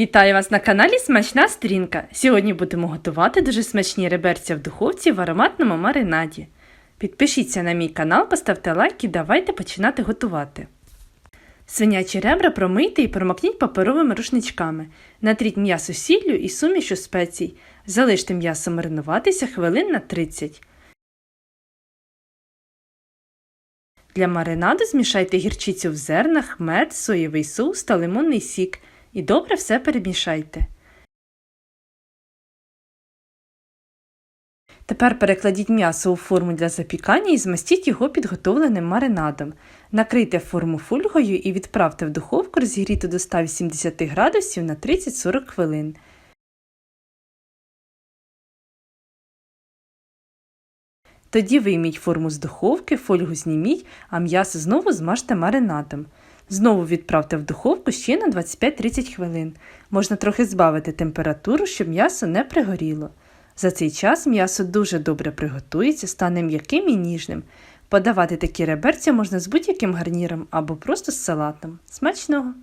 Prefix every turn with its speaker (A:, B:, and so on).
A: Вітаю вас на каналі Смачна Стрінка. Сьогодні будемо готувати дуже смачні реберця в духовці в ароматному маринаді. Підпишіться на мій канал, поставте лайк і давайте починати готувати. Свинячі ребра промийте і промокніть паперовими рушничками. Натріть м'ясо сіллю і сумішу спецій. Залиште м'ясо маринуватися хвилин на 30. Для маринаду змішайте гірчицю в зернах, мед, соєвий соус та лимонний сік і добре все перемішайте. Тепер перекладіть м'ясо у форму для запікання і змастіть його підготовленим маринадом. Накрийте форму фольгою і відправте в духовку розігріти до 180 градусів на 30-40 хвилин. Тоді вийміть форму з духовки, фольгу зніміть, а м'ясо знову змажте маринадом. Знову відправте в духовку ще на 25-30 хвилин. Можна трохи збавити температуру, щоб м'ясо не пригоріло. За цей час м'ясо дуже добре приготується, стане м'яким і ніжним. Подавати такі реберця можна з будь-яким гарніром або просто з салатом. Смачного!